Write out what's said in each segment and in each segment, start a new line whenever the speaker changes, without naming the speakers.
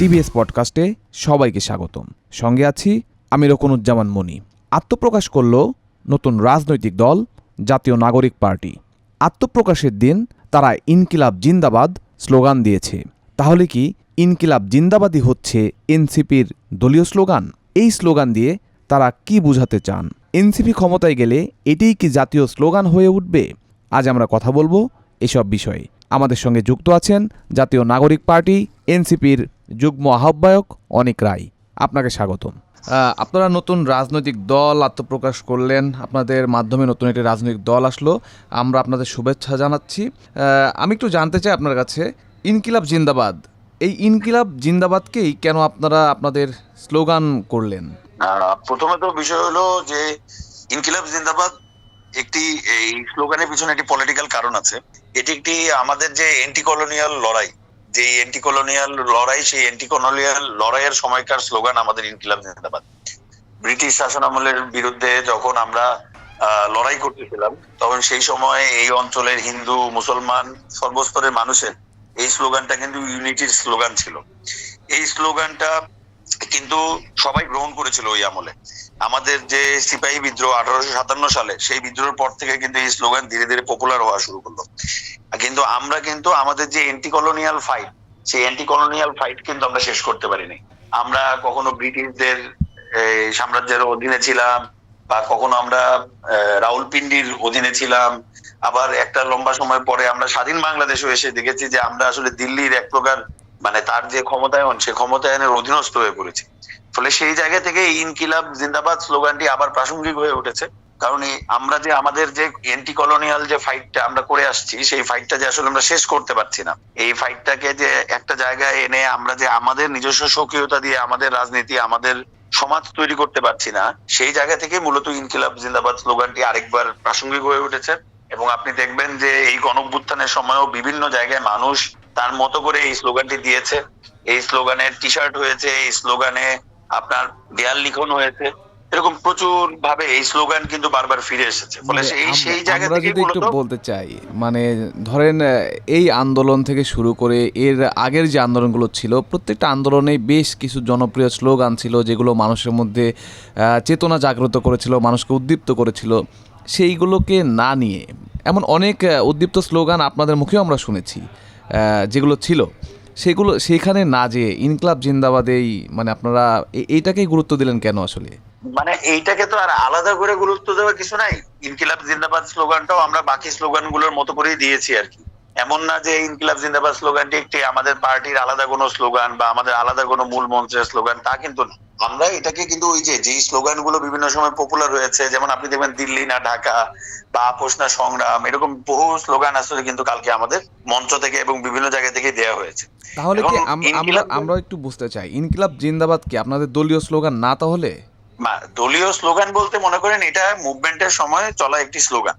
TVS পডকাস্টে সবাইকে স্বাগতম। সঙ্গে আছি আমি রকনুজ্জামান মনি। আত্মপ্রকাশ করল নতুন রাজনৈতিক দল, জাতীয় নাগরিক পার্টি। আত্মপ্রকাশের দিন তারা ইনকিলাব জিন্দাবাদ স্লোগান দিয়েছে। তাহলে কি ইনকিলাব জিন্দাবাদই হচ্ছে এনসিপির দলীয় স্লোগান? এই স্লোগান দিয়ে তারা কি বোঝাতে চান? এনসিপি ক্ষমতায় গেলে এটিই কি জাতীয় স্লোগান হয়ে উঠবে? আজ আমরা কথা বলব এসব বিষয়ে। আমাদের সঙ্গে যুক্ত আছেন জাতীয় নাগরিক পার্টি, এনসিপির যুগ্ম আহ্বায়ক অনিক রায়, আপনাকে স্বাগতম। আপনারা নতুন রাজনৈতিক দল আত্মপ্রকাশ করলেন, আপনাদের মাধ্যমে নতুন একটি রাজনৈতিক দল আসলো, আমরা আপনাদের শুভেচ্ছা জানাচ্ছি। আমি একটু জানতে চাই আপনার কাছে, ইনকিলাব জিন্দাবাদ, এই ইনকিলাব জিন্দাবাদকেই কেন আপনারা আপনাদের স্লোগান করলেন?
প্রথমে তো বিষয় হলো যে ইনকিলাব জিন্দাবাদ একটি, এই স্লোগানের পিছনে একটি পলিটিক্যাল কারণ আছে। এটি একটি আমাদের যে এন্টি কলোনিয়াল লড়াই যে এন্টি কলোনিয়াল লড়াই, সেই এন্টি কলোনিয়াল লড়াইয়ের সময়কার স্লোগান আমাদের ইনকিলাব জিন্দাবাদ। ব্রিটিশ শাসন আমলের বিরুদ্ধে যখন আমরা লড়াই করতেছিলাম, তখন সেই সময় এই অঞ্চলের হিন্দু, মুসলমান সর্বস্তরের মানুষের এই স্লোগানটা কিন্তু ইউনিটির স্লোগান ছিল। এই স্লোগানটা কিন্তু সবাই গ্রহণ করেছিল ওই আমলে। আমাদের যে সিপাহী বিদ্রোহ আঠারোশো সাতান্ন সালে, সেই বিদ্রোহের পর থেকে কিন্তু এই স্লোগান ধীরে ধীরে পপুলার হওয়া শুরু করল। কিন্তু আমরা কিন্তু আমাদের যে এন্টি কলোনিয়াল ফাইট সেই এন্টি কলোনিয়াল ফাইট কিন্তু আমরা শেষ করতে পারিনি। আমরা কখনো ব্রিটিশদের সাম্রাজ্যের অধীনে ছিলাম, বা কখনো আমরা রাউলপিন্ডির অধীনে ছিলাম। আবার একটা লম্বা সময় পরে আমরা স্বাধীন বাংলাদেশও এসে দেখেছি যে আমরা আসলে দিল্লির এক প্রকার মানে তার যে ক্ষমতায়ন, সে ক্ষমতায়নের অধীনস্থ হয়ে পড়েছে। ফলে সেই জায়গা থেকে ইনকিলাব, জিন্দাবাদ স্লোগানটি আবার প্রাসঙ্গিক হয়ে উঠেছে। কারণ আমরা যে, আমাদের যে এন্টি কলোনিয়াল যে ফাইটটা আমরা করে আসছি, সেই ফাইটটা যে আসলে আমরা শেষ করতে পারছি না। এই ফাইটটাকে যে একটা জায়গায় এনে আমরা যে আমাদের নিজস্ব সক্রিয়তা দিয়ে, আমাদের রাজনীতি, আমাদের সমাজ তৈরি করতে পারছি না, সেই জায়গা থেকে মূলত ইনকিলাব, জিন্দাবাদ স্লোগানটি আরেকবার প্রাসঙ্গিক হয়ে উঠেছে। এবং আপনি দেখবেন যে এই গণভ্যুত্থানের সময়ও বিভিন্ন জায়গায় মানুষ তার মতো করে এই স্লোগানটি দিয়েছে। এই স্লোগানের টি শার্ট হয়েছে এই স্লোগানে আপনার দেয়াল লিখন হয়েছে। এরকম প্রচুর ভাবে এই স্লোগান কিন্তু বারবার ফিরে এসেছে। ফলে
মানে
সেই জায়গা থেকে
যদি একটু বলতে চাই মানে ধরেন এই আন্দোলন থেকে শুরু করে এর আগের যে আন্দোলনগুলো ছিল প্রত্যেকটা আন্দোলনে বেশ কিছু জনপ্রিয় স্লোগান ছিল যেগুলো মানুষের মধ্যে চেতনা জাগ্রত করেছিল মানুষকে উদ্দীপ্ত করেছিল। সেইগুলোকে না নিয়ে এমন অনেক উদ্দীপ্ত স্লোগান আপনাদের মুখেও আমরা শুনেছি। যেগুলো ছিল, সেগুলো, সেখানে না যে ইনকলাব জিন্দাবাদেই মানে আপনারা এইটাকেই গুরুত্ব দিলেন কেন আসলে?
মানে এইটাকে তো আর আলাদা করে গুরুত্ব দেওয়ার কিছু নাই। ইনকিলাব জিন্দাবাদ স্লোগানটাও আমরা বাকি স্লোগানগুলোর মতো করেই দিয়েছি আর কি। এমন না যে ইনকিলাব জিন্দাবাদ স্লোগানটি একটি আমাদের পার্টির আলাদা কোনো স্লোগান বা আমাদের আলাদা কোনো মূল মঞ্চের স্লোগান তা কিন্তু না। আমরা এটাকে কিন্তু ওই যে যেই স্লোগানগুলো বিভিন্ন সময় পপুলার হয়েছে যেমন আপনি দেখবেন দিল্লি না ঢাকা বা আপোষ না সংগ্রাম এরকম বহু স্লোগান আসলে কিন্তু কালকে আমাদের মঞ্চ থেকে এবং বিভিন্ন জায়গা থেকে দেওয়া হয়েছে।
তাহলে কি আমরা আমরা একটু বুঝতে চাই ইনকিলাব জিন্দাবাদ কি আপনাদের দলীয় স্লোগান না তাহলে?
মা- দলীয় স্লোগান বলতে মনে করেন এটা মুভমেন্টের সময় চলা একটি স্লোগান।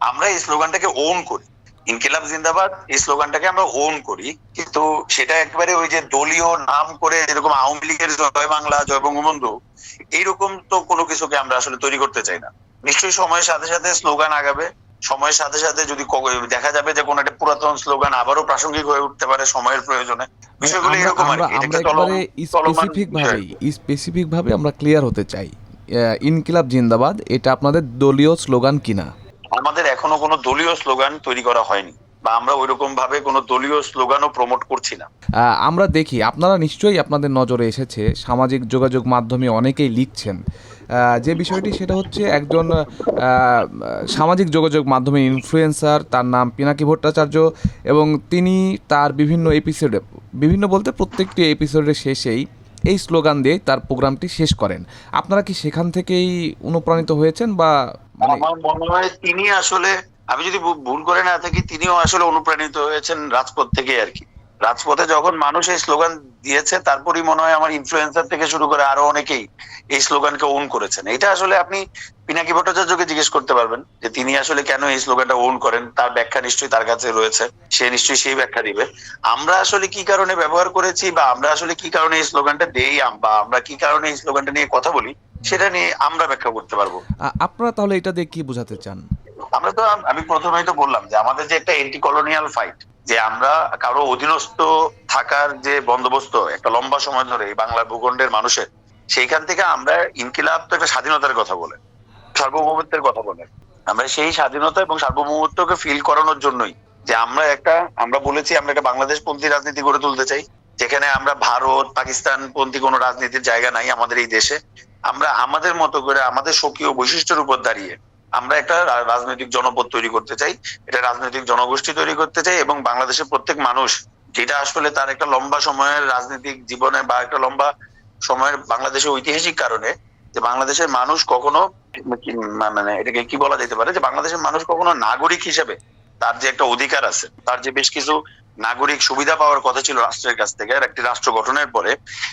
আমরা এই স্লোগানটাকে ওন করি। ইনকিলাব জিন্দাবাদ এই স্লোগানটাকে আমরা ওন করি। কিন্তু সেটা একবারে ওই যে দলীয় নাম করে যেরকম আওয়ামী লীগের জয় বাংলা জয় বঙ্গবন্ধু এইরকম তো কোনো কিছুকে আমরা আসলে তৈরি করতে চাই না। নিশ্চয়ই সময়ের সাথে সাথে স্লোগান আগাবে। সময়ের সাথে সাথে যদি দেখা যাবে যে কোন একটা পুরাতন স্লোগান আবারও প্রাসঙ্গিক হয়ে উঠতে পারে সময়ের প্রয়োজনে। বিষয়গুলো এরকম আর
আমরা একবারে স্পেসিফিক ভাবে স্পেসিফিক ভাবে আমরা ক্লিয়ার হতে চাই। ইনকিলাব জিন্দাবাদ এটা আপনাদের দলীয় স্লোগান কিনা?
আমাদের এখনও কোনো দলীয় স্লোগান তৈরি করা হয়নি, বা আমরা ওইরকম ভাবে কোনো দলীয় স্লোগানও প্রমোট করছি না।
আমরা দেখি, আপনারা নিশ্চয়ই আপনাদের নজরে এসেছে, সামাজিক যোগাযোগ মাধ্যমে অনেকেই লিখছেন। যে বিষয়টি সেটা হচ্ছে একজন সামাজিক যোগাযোগ মাধ্যমে ইনফ্লুয়েন্সার তার নাম পিনাকি ভট্টাচার্য, এবং তিনি তার বিভিন্ন এপিসোডে বিভিন্ন বলতে প্রত্যেকটি এপিসোডের শেষেই এই স্লোগান দিয়ে তার প্রোগ্রামটি শেষ করেন। আপনারা কি সেখান থেকেই অনুপ্রাণিত হয়েছেন বা
আমার মনে হয় তিনি আসলে, আমি যদি ভুল করে না থাকি, তিনিও আসলে অনুপ্রাণিত হয়েছেন রাজপথ থেকে আর কি। রাজপথে যখন মানুষ এই স্লোগান দিয়েছে, তারপরই মনে হয় আমার ইনফ্লুয়েন্সার থেকে শুরু করে আরও অনেকেই এই স্লোগানকে ওন করেছেন। এটা আসলে আপনি পিনাকি ভট্টাচার্যকে জিজ্ঞেস করতে পারবেন যে তিনি আসলে কেন এই স্লোগানটা ওন করেন, তার ব্যাখ্যা নিশ্চয়ই তার কাছে রয়েছে, সে নিশ্চয়ই সেই ব্যাখ্যা দিবে। আমরা আসলে কি কারণে ব্যবহার করেছি বা আমরা আসলে কি কারণে এই স্লোগানটা দেই, বা আমরা কি কারণে এই স্লোগানটা নিয়ে কথা বলি সেটা নিয়ে আমরা ব্যাখ্যা করতে পারব।
আপনারা তাহলে এটা দিয়ে কি বোঝাতে চান?
আমরা তো আমি প্রথমেই তো বললাম যে আমাদের যে একটা এন্টি কলোনিয়াল ফাইট যে আমরা কারও অধীনস্থ থাকার যে বন্দোবস্ত একটা লম্বা সময় ধরে বাংলা ভূখণ্ডের মানুষের সেইখান থেকে আমরা ইনকিলাব তো একটা স্বাধীনতার কথা বলে সার্বভৌমত্বের কথা বলে। আমরা সেই স্বাধীনতা এবং সার্বভৌমত্বকে ফিল করানোর জন্যই যে আমরা একটা আমরা বলেছি আমরা একটা বাংলাদেশ পন্থী রাজনীতি গড়ে তুলতে চাই যেখানে আমরা ভারত পাকিস্তান পন্থী কোনো রাজনীতির জায়গা নাই আমাদের এই দেশে। আমরা আমাদের মতো করে, আমাদের স্বকীয় বৈশিষ্ট্যের উপর দাঁড়িয়ে আমরা একটা রাজনৈতিক জনপদ তৈরি করতে চাই। এটা রাজনৈতিক জনগোষ্ঠী তৈরি করতে চাই এবং বাংলাদেশের প্রত্যেক মানুষ, যেটা আসলে তার একটা লম্বা সময়ের রাজনৈতিক জীবনে বা একটা লম্বা সময়ের বাংলাদেশের ঐতিহাসিক কারণে যে বাংলাদেশের মানুষ কখনো মানে এটাকে কি বলা যেতে পারে? যে বাংলাদেশের মানুষ কখনো নাগরিক হিসেবে তার যে একটা অধিকার আছে, তার যে বেশ কিছু নাগরিক সুবিধা পাওয়ার কথা ছিল রাষ্ট্রের কাছ থেকে, আর একটি রাষ্ট্র গঠনের পরে,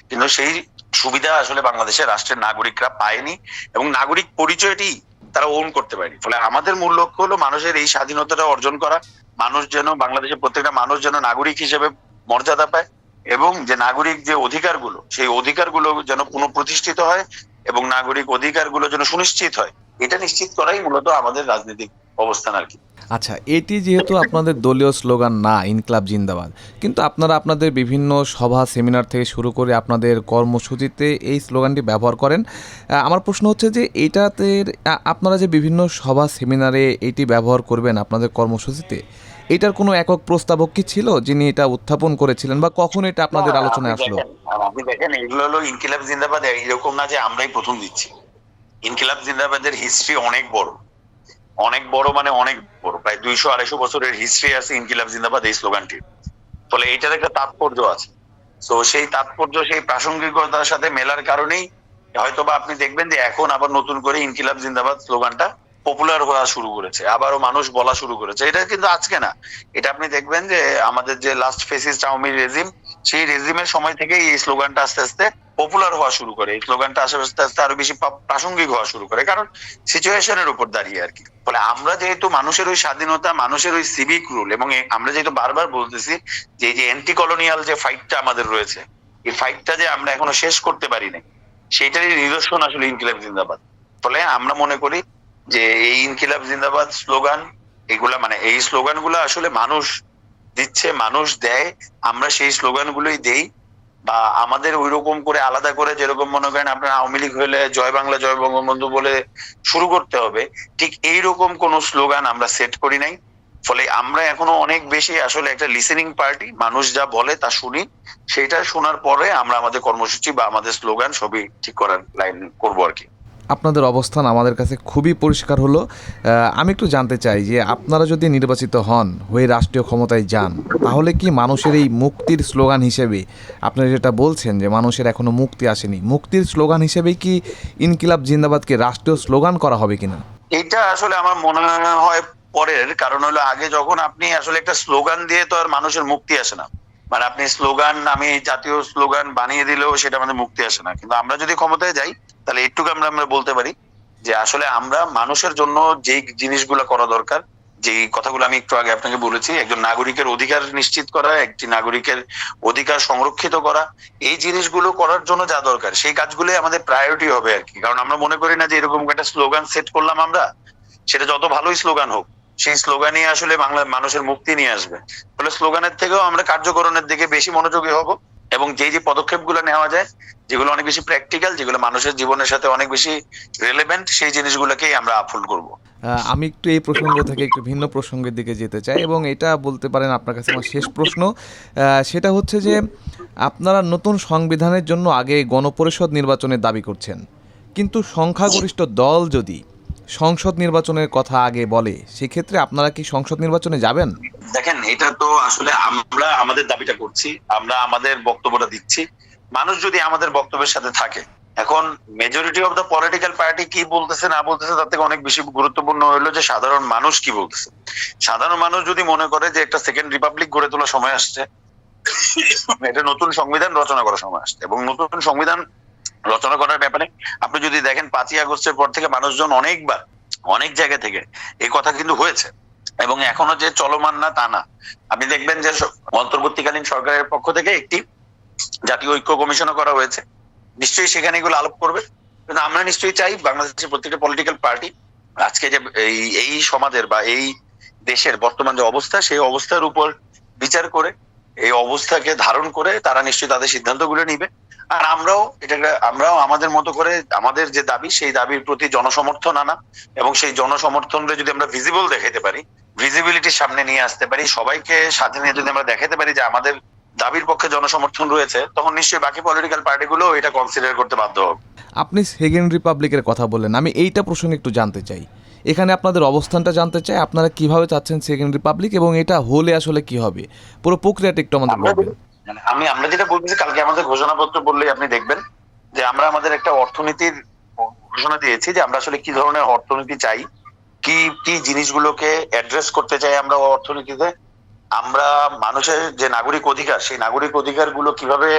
কিন্তু সেই সুবিধা আসলে বাংলাদেশের রাষ্ট্রের নাগরিকরা পায়নি এবং নাগরিক পরিচয়টি তারা ওন করতে পারেনি। ফলে আমাদের মূল লক্ষ্য হলো মানুষের এই স্বাধীনতাটা অর্জন করা, মানুষ যেন, বাংলাদেশের প্রত্যেকটা মানুষ যেন নাগরিক হিসেবে মর্যাদা পায় এবং যে নাগরিক যে অধিকারগুলো, সেই অধিকারগুলো যেন পুনঃপ্রতিষ্ঠিত হয় এবং নাগরিক অধিকারগুলো যেন সুনিশ্চিত হয়, এটা নিশ্চিত করাই মূলত আমাদের রাজনৈতিক অবস্থান আর কি।
আচ্ছা এটি যেহেতু আপনাদের দলীয় স্লোগান না ইনকলাব জিন্দাবাদ কিন্তু আপনারা আপনাদের বিভিন্ন সভা সেমিনার থেকে শুরু করে আপনাদের কর্মসূচিতে এই স্লোগানটি ব্যবহার করেন। আমার প্রশ্ন হচ্ছে যে এইটাতে আ- আপনারা যে বিভিন্ন সভা সেমিনারে এটি ব্যবহার করবেন আপনাদের কর্মসূচিতে এটার কোনো একক প্রস্তাবক কি ছিল যিনি এটা উত্থাপন করেছিলেন বা কখন এটা আপনাদের আলোচনায় আসলো?
আপনি দেখেন এগুলো হলো ইনকিলাব জিন্দাবাদ এরকম না যে আমরাই প্রথম দিচ্ছি। ইনকিলাব জিন্দাবাদের হিস্ট্রি অনেক বড়। অনেক বড় মানে অনেক বড়, প্রায় দুইশো আড়াইশো বছরের হিস্ট্রি আছে ইনকিলাব জিন্দাবাদ এই স্লোগানটির। ফলে এটার একটা তাৎপর্য আছে। তো সেই তাৎপর্য, সেই প্রাসঙ্গিকতার সাথে মেলার কারণেই হয়তোবা আপনি দেখবেন যে এখন আবার নতুন করে ইনকিলাব জিন্দাবাদ স্লোগানটা পপুলার হওয়া শুরু করেছে, আবারও মানুষ বলা শুরু করেছে। এটা কিন্তু আজকে না। এটা আপনি দেখবেন যে আমাদের যে লাস্ট ফেসিস আওয়ামী রেজিম সেই রেজিমের সময় থেকেই এই স্লোগানটা আস্তে আস্তে পপুলার হওয়া শুরু করে। এই স্লোগানটা আস্তে আস্তে আরও বেশি প্রাসঙ্গিক হওয়া শুরু করে। কারণ সিচুয়েশনের উপর দাঁড়িয়ে আর কি। ফলে আমরা যেহেতু মানুষের ওই স্বাধীনতা, মানুষের ওই সিভিক রুল এবং আমরা যেহেতু বারবার বলতেছি যে এই যে অ্যান্টি কলোনিয়াল যে ফাইটটা আমাদের রয়েছে, এই ফাইটটা যে আমরা এখনও শেষ করতে পারি নাই সেটারই নিদর্শন আসলে ইনকিলাব জিন্দাবাদ। ফলে আমরা মনে করি যে এই ইনকিলাব জিন্দাবাদ স্লোগান এগুলা মানে এই স্লোগানগুলো আসলে মানুষ দিচ্ছে, মানুষ দেয়, আমরা সেই স্লোগান গুলোই দেই। বা আমাদের ওই রকম করে আলাদা করে যেরকম মনে করেন আপনার আওয়ামী লীগ হলে জয় বাংলা, জয় বঙ্গবন্ধু বলে শুরু করতে হবে, ঠিক এই রকম কোন স্লোগান আমরা সেট করি নাই। ফলে আমরা এখনও অনেক বেশি আসলে একটা লিসেনিং পার্টি মানুষ যা বলে তা শুনি, সেটা শোনার পরে আমরা আমাদের কর্মসূচি বা আমাদের স্লোগান সবই ঠিক করার লাইন করব আর কি।
আপনাদের অবস্থান আমাদের কাছে খুবই পরিষ্কার হলো। আমি একটু জানতে চাই যে আপনারা যদি নির্বাচিত হন, হয়ে রাষ্ট্রীয় ক্ষমতায় যান, তাহলে কি মানুষের এই মুক্তির স্লোগান হিসেবে, আপনারা যেটা বলছেন যে মানুষের এখনও মুক্তি আসেনি, মুক্তির স্লোগান হিসেবে কি ইনকিলাব জিন্দাবাদকে রাষ্ট্রীয় স্লোগান করা হবে কিনা?
এটা আসলে আমার মনে হয় পরের, কারণ হলো আগে যখন আপনি আসলে একটা স্লোগান দিয়ে তো আর মানুষের মুক্তি আসে না। মানে আপনি স্লোগান, আমি জাতীয় স্লোগান বানিয়ে দিলেও সেটা আমাদের মুক্তি আসে না। কিন্তু আমরা যদি ক্ষমতায় যাই, তাহলে একটুকু আমরা আমরা বলতে পারি যে আসলে আমরা মানুষের জন্য যেই জিনিসগুলো করা দরকার যে কথাগুলো আমি একটু আগে আপনাকে বলেছি, একজন নাগরিকের অধিকার নিশ্চিত করা, একটি নাগরিকের অধিকার সংরক্ষিত করা, এই জিনিসগুলো করার জন্য যা দরকার, সেই কাজগুলোই আমাদের প্রায়োরিটি হবে আর কি। কারণ আমরা মনে করি না যে এরকম একটা স্লোগান সেট করলাম আমরা, সেটা যত ভালোই স্লোগান হোক সেই স্লোগানই আসলে বাংলা মানুষের মুক্তি নিয়ে আসবে। ফলে স্লোগানের থেকেও আমরা কার্যকরণের দিকে বেশি মনোযোগী হব এবং যে যে পদক্ষেপগুলো নেওয়া যায়, যেগুলো অনেক বেশি প্র্যাকটিক্যাল যেগুলো মানুষের জীবনের সাথে অনেক বেশি রেলেভেন্ট সেই জিনিসগুলোকেই আমরা আফুল করব।
আমি একটু এই প্রসঙ্গ থেকে একটু ভিন্ন প্রসঙ্গের দিকে যেতে চাই এবং এটা বলতে পারেন আপনার কাছে আমার শেষ প্রশ্ন। সেটা হচ্ছে যে আপনারা নতুন সংবিধানের জন্য আগে গণপরিষদ নির্বাচনের দাবি করছেন। কিন্তু সংখ্যাগরিষ্ঠ দল যদি সংসদ নির্বাচনের কথা আগে বলে, সেক্ষেত্রে আপনারা কি সংসদ নির্বাচনে যাবেন?
দেখেন, এটা তো আসলে আমরা আমাদের দাবিটা করছি, আমরা আমাদের বক্তব্যটা দিচ্ছি। মানুষ যদি আমাদের বক্তব্যের সাথে থাকে, এখন majority of the political party কি বলতেছে, না বলতেছে, তার থেকে অনেক বেশি গুরুত্বপূর্ণ হলো যে সাধারণ মানুষ কি বলতেছে। সাধারণ মানুষ যদি মনে করে যে একটা সেকেন্ড রিপাবলিক গড়ে তোলার সময় আসছে, এটা নতুন সংবিধান রচনা করার সময় আসছে এবং নতুন সংবিধান রচনা করার ব্যাপারে। আপনি যদি দেখেন পাঁচই আগস্টের পর থেকে মানুষজন অনেকবার, অনেক জায়গা থেকে এই কথা কিন্তু হয়েছে। এবং এখনও যে চলমান না তা না। আপনি দেখবেন যে অন্তর্বর্তীকালীন সরকারের পক্ষ থেকে একটি জাতীয় ঐক্য কমিশনও করা হয়েছে। নিশ্চয়ই সেখানে এগুলো আলোপ করবে। কিন্তু আমরা নিশ্চয়ই চাই বাংলাদেশের প্রত্যেকটা পলিটিক্যাল পার্টি আজকে যে এই এই সমাজের বা এই দেশের বর্তমান যে অবস্থা, সেই অবস্থার উপর বিচার করে, এই অবস্থাকে ধারণ করে তারা নিশ্চয়ই তাদের সিদ্ধান্তগুলো নিবে। আর আমরাও এটা আমরাও আমাদের মতো করে আমাদের যে দাবি সেই দাবির প্রতি জনসমর্থন আনা এবং সেই জনসমর্থনকে যদি আমরা ভিজিবল দেখাতে পারি ভিজিবিলিটির সামনে নিয়ে আসতে পারি সবাইকে সাথে নিয়ে যদি আমরা দেখাতে পারি যে আমাদের দাবির পক্ষে জনসমর্থন রয়েছে তখন নিশ্চয়ই বাকি পলিটিক্যাল পার্টিগুলো এটা কনসিডার করতে বাধ্য হবে।
আপনি সেকেন্ড রিপাবলিকের কথা বললেন আমি এইটা প্রসঙ্গে একটু জানতে চাই। এখানে আপনাদের অবস্থানটা জানতে চাই আপনারা কীভাবে চাচ্ছেন সেকেন্ড রিপাবলিক এবং এটা হলে আসলে কি হবে? পুরো প্রক্রিয়াটা একটু আমাদের বলবেন।
মানে আমি, আমরা যেটা বলতেছি, কালকে আমাদের ঘোষণাপত্র বললেই আপনি দেখবেন যে আমরা আমাদের একটা অর্থনীতির ঘোষণা দিয়েছি যে আমরা আসলে কি ধরনের অর্থনীতি চাই, কি কি জিনিসগুলোকে অ্যাড্রেস করতে চাই আমরা অর্থনীতিতে। আমরা মানুষের যে নাগরিক অধিকার, সেই নাগরিক অধিকারগুলো কীভাবে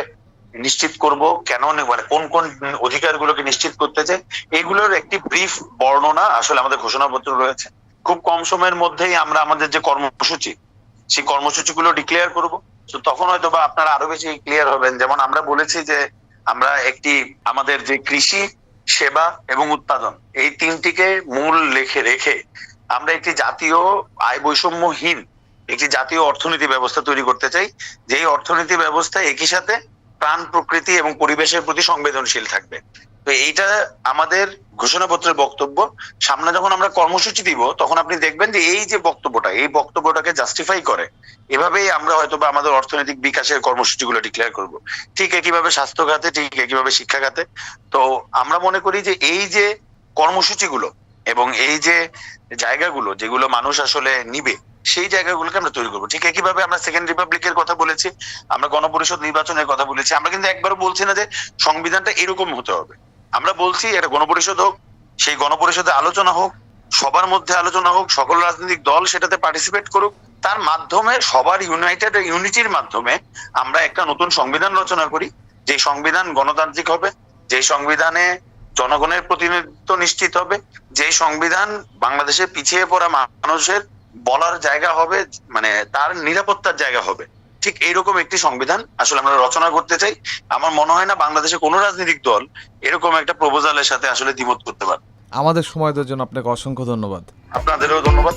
নিশ্চিত করব, কেন মানে কোন কোন অধিকার গুলোকে নিশ্চিত করতে চাই, এগুলোর একটি ব্রিফ বর্ণনা আসলে আমাদের ঘোষণাপত্র রয়েছে। খুব কম সময়ের মধ্যেই আমরা আমাদের যে কর্মসূচি, সেই কর্মসূচিগুলো ডিক্লেয়ার করব। তো তখন হয়তো বা আপনারা আরও বেশি ক্লিয়ার হবেন। যেমন আমরা বলেছি যে আমরা একটি, আমাদের যে কৃষি, সেবা এবং উৎপাদন, এই তিনটিকে মূল লেখে রেখে আমরা একটি জাতীয় আয় বৈষম্যহীন, একটি জাতীয় অর্থনীতি ব্যবস্থা তৈরি করতে চাই। যেই অর্থনীতি ব্যবস্থা একই সাথে প্রাণ প্রকৃতি এবং পরিবেশের প্রতি সংবেদনশীল থাকবে। তো এইটা আমাদের ঘোষণাপত্রের বক্তব্য, সামনে যখন আমরা কর্মসূচি দিব, তখন আপনি দেখবেন যে এই যে বক্তব্যটা, এই বক্তব্যটাকে জাস্টিফাই করে। এভাবেই আমরা হয়তো বা আমাদের অর্থনৈতিক বিকাশের কর্মসূচিগুলো ডিক্লেয়ার করব। ঠিক একইভাবে স্বাস্থ্য খাতে ঠিক একইভাবে শিক্ষা খাতে তো আমরা মনে করি যে এই যে কর্মসূচিগুলো এবং এই যে জায়গাগুলো যেগুলো মানুষ আসলে নিবে, সেই জায়গাগুলোকে আমরা তৈরি করব। ঠিক একইভাবে আমরা সেকেন্ড রিপাবলিকের কথা বলেছি, আমরা গণপরিষদ নির্বাচনের কথা বলেছি। আমরা কিন্তু একবারও বলছি না যে সংবিধানটা এরকম হতে হবে। আমরা বলছি এটা গণপরিষদ হোক, সেই গণপরিষদে আলোচনা হোক, সবার মধ্যে আলোচনা হোক, সকল রাজনৈতিক দল সেটাতে পার্টিসিপেট করুক, তার মাধ্যমে সবার ইউনাইটেড ইউনিটির মাধ্যমে আমরা একটা নতুন সংবিধান রচনা করি, যে সংবিধান গণতান্ত্রিক হবে, যে সংবিধানে জনগণের প্রতিনিধিত্ব নিশ্চিত হবে, যে সংবিধান বাংলাদেশের পিছিয়ে পড়া মানুষের বলার জায়গা হবে মানে তার নিরাপত্তার জায়গা হবে। ঠিক এইরকম একটি সংবিধান আসলে আমরা রচনা করতে চাই। আমার মনে হয় না বাংলাদেশে কোনো রাজনৈতিক দল এরকম একটা প্রপোজালের সাথে আসলে দ্বিমত করতে পারে।
আমাদের সময় দেওয়ার জন্য আপনাকে অসংখ্য ধন্যবাদ।
আপনাদেরও ধন্যবাদ।